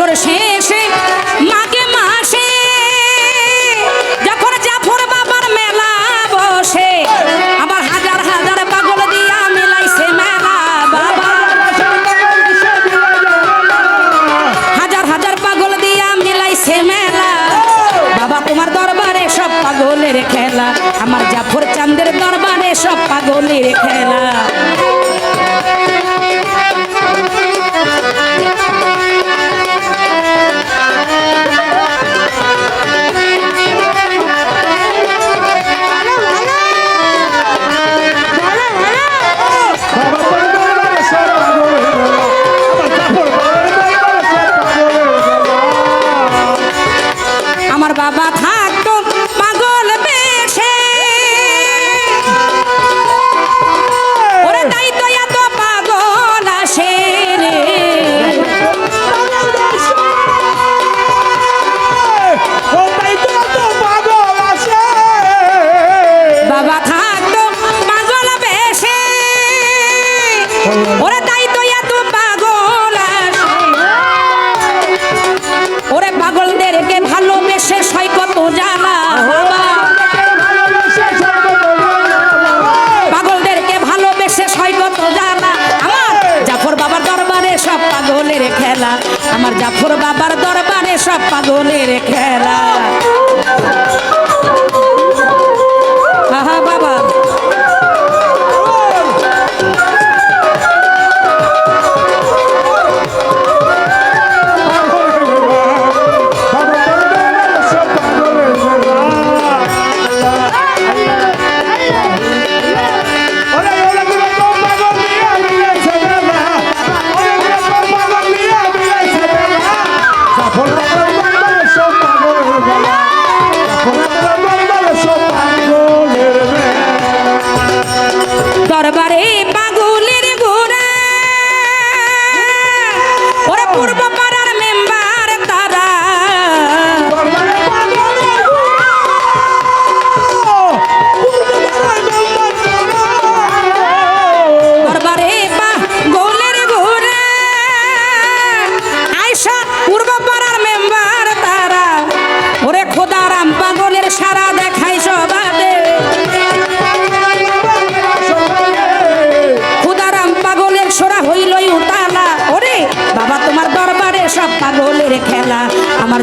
বছর শেষে মাকে মাসে, যখন জাফর বাবার মেলা বসে, আবার হাজার হাজার পাগল দিয়া মিলাইছে মেলা বাবা। হাজার হাজার পাগল দিয়া মিলাইছে মেলা। বাবা, তোমার দরবারে সব পাগলের খেলা, আমার জাফর চান্দের দরবারে সব পাগলের খেলা।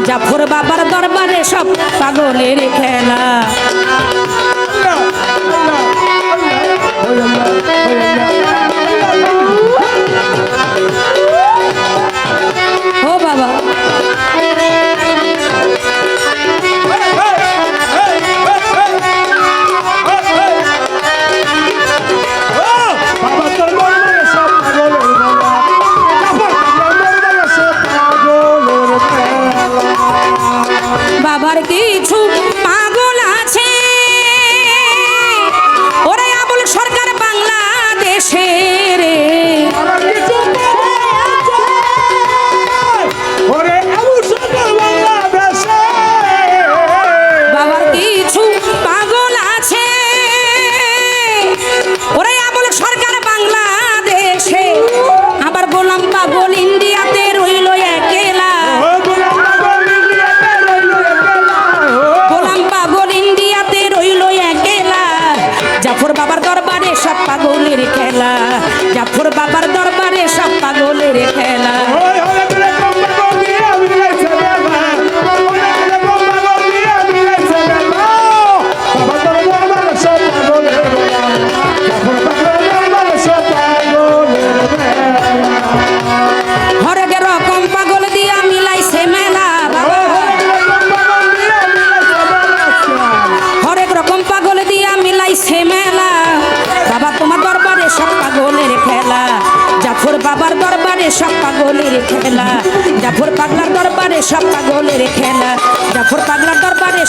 জাফর বাবার দরবারে সব পাগলের খেলা।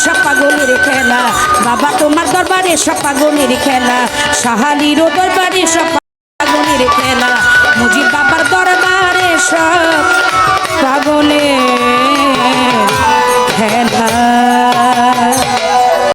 সব খেলা। বাবা তোমার দরবারে সব পাগলের খেলা। সাহালিরও দরবারে